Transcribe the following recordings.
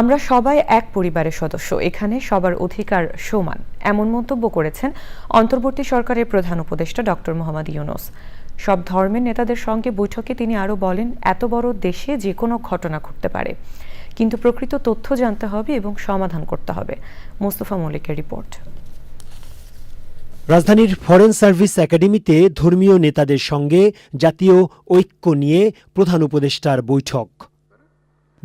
আমরা সবাই এক পরিবারের সদস্য। এখানে সবার অধিকার সমান, এমন মন্তব্য করেছেন অন্তর্বর্তী সরকারের প্রধান উপদেষ্টা ডক্টর মোহাম্মদ ইউনুস। সব ধর্মের নেতাদের সঙ্গে বৈঠকে তিনি আরও বলেন, এত বড় দেশে যে কোনো ঘটনা ঘটতে পারে। কিন্তু প্রকৃত তথ্য জানতে হবে এবং সমাধান করতে হবে। মোস্তফা মল্লিকের রিপোর্ট। রাজধানীর ফরেন সার্ভিস একাডেমিতে ধর্মীয় নেতাদের সঙ্গে জাতীয় ঐক্য নিয়ে প্রধান উপদেষ্টার বৈঠক।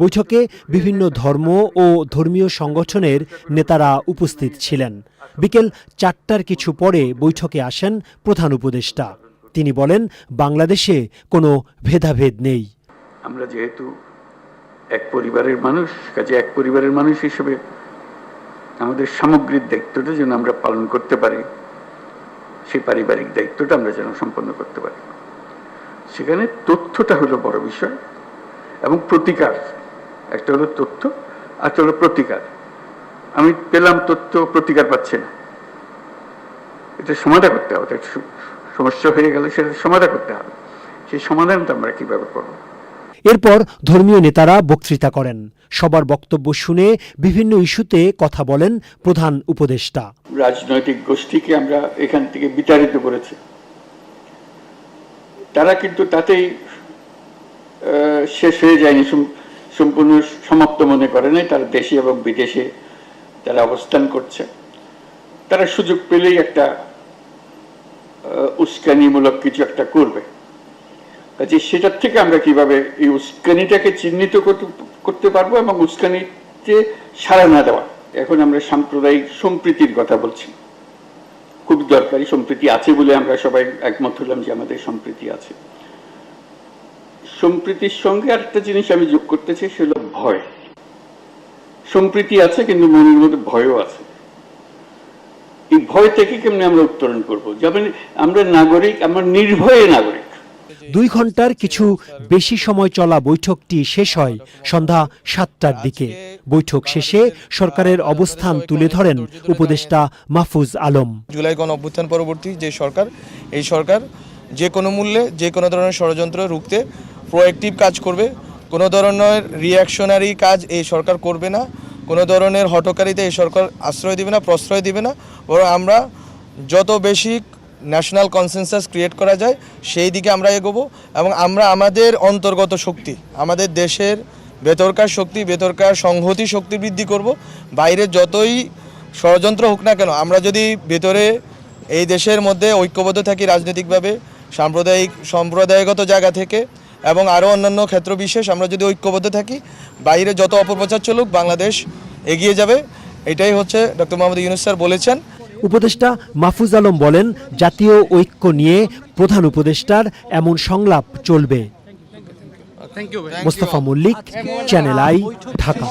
বৈঠকে বিভিন্ন ধর্ম ও ধর্মীয় সংগঠনের নেতারা উপস্থিত ছিলেন। বিকেল চারটার কিছু পরে বৈঠকে আসেন প্রধান উপদেষ্টা। তিনি বলেন, বাংলাদেশে কোনো ভেদাভেদ নেই। আমরা যেহেতু এক পরিবারের মানুষ, কাজে এক পরিবারের মানুষ হিসেবে আমাদের সামগ্রিক দায়িত্বটা যেন আমরা পালন করতে পারি, সেই পারিবারিক দায়িত্বটা আমরা যেন সম্পন্ন করতে পারি। সেখানে তথ্যটা হলো বড় বিষয় এবং প্রতিকার একটা হলো তথ্য আর একটা হলো প্রতিকার। আমি পেলাম তথ্য প্রতিকার পাচ্ছে না। এটা সমাধা করতে হবে সমস্যা হয়ে গেলে সেটা সমাধা করতে হবে। সেই সমাধানটা আমরা কীভাবে করব? এরপর ধর্মীয় নেতারা বক্তৃতা করেন। সবার বক্তব্য শুনে বিভিন্ন ইস্যুতে কথা বলেন প্রধান উপদেষ্টা। রাজনৈতিক গোষ্ঠীকে আমরা এখান থেকে বিতাড়িত করেছি। তারা কিন্তু তাতেই আহ, শেষ হয়ে যায়নি। সম্পূর্ণ সমাপ্ত মনে করে নাই, তারা দেশে এবং বিদেশে তারা অবস্থান করছে। তারা সুযোগ পেলেই একটা উস্কানিমূলক কিছু একটা করবে। কাজে সেটার থেকে আমরা কীভাবে এই উস্কানিটাকে চিহ্নিত করতে- পারব এবং উস্কানিতে সাড়া না দেওয়া? এখন আমরা সাম্প্রদায়িক সম্প্রীতির কথা বলছি। খুব দরকারি সম্প্রীতি আছে বলে আমরা সবাই একমত হলাম যে আমাদের সম্প্রীতি আছে। সম্প্রীতির সঙ্গে আরেকটা জিনিস আমি যোগ করতে চাই সেটা ভয়। সম্প্রীতি আছে কিন্তু মনের মধ্যে ভয়ও আছে। এই ভয় থেকে কেমনে আমরা উত্তরণ করব? যেমন আমরা নাগরিক আমরা নির্ভয়ে নাগরিক। দুই ঘণ্টার কিছু বেশি সময় চলা বৈঠকটি শেষ হয় সন্ধ্যা সাতটার দিকে। বৈঠক শেষে সরকারের অবস্থান তুলে ধরেন উপদেষ্টা মাহফুজ আলম। জুলাই গণ অভ্যুত্থান পরবর্তী যে সরকার এই সরকার যে কোনো মূল্যে যে কোনো ধরনের ষড়যন্ত্র রুখতে প্রোয়েক্টিভ কাজ করবে। কোনো ধরনের রিয়াকশনারি কাজ এই সরকার করবে না। কোনো ধরনের হটকারিতে এই সরকার আশ্রয় দিবে না, প্রশ্রয় দিবে না। বরং আমরা যত বেশি ন্যাশনাল কনসেনসাস ক্রিয়েট করা যায়, সেই দিকে আমরা এগোবো এবং আমরা আমাদের অন্তর্গত শক্তি, আমাদের দেশের বেতরকার শক্তি, বেতরকার সংহতি শক্তি বৃদ্ধি করব। বাইরে যতই ষড়যন্ত্র হোক না কেন, আমরা যদি ভেতরে এই দেশের মধ্যে ঐক্যবদ্ধ থাকি রাজনৈতিকভাবে, সাম্প্রদায়িক, সম্প্রদায়গত জায়গা থেকে এবং আরও অন্যান্য ক্ষেত্র বিশেষ আমরা যদি ঐক্যবদ্ধ থাকি বাইরে যত অপপ্রচার চলুক বাংলাদেশ এগিয়ে যাবে। এটাই হচ্ছে ডক্টর মোহাম্মদ ইউনুস স্যার বলেছেন। উপদেষ্টা মাহফুজ আলম বলেন জাতীয় ঐক্য নিয়ে প্রধান উপদেষ্টার এমন সংলাপ চলবে। Mostafa Mallick channel I Dhaka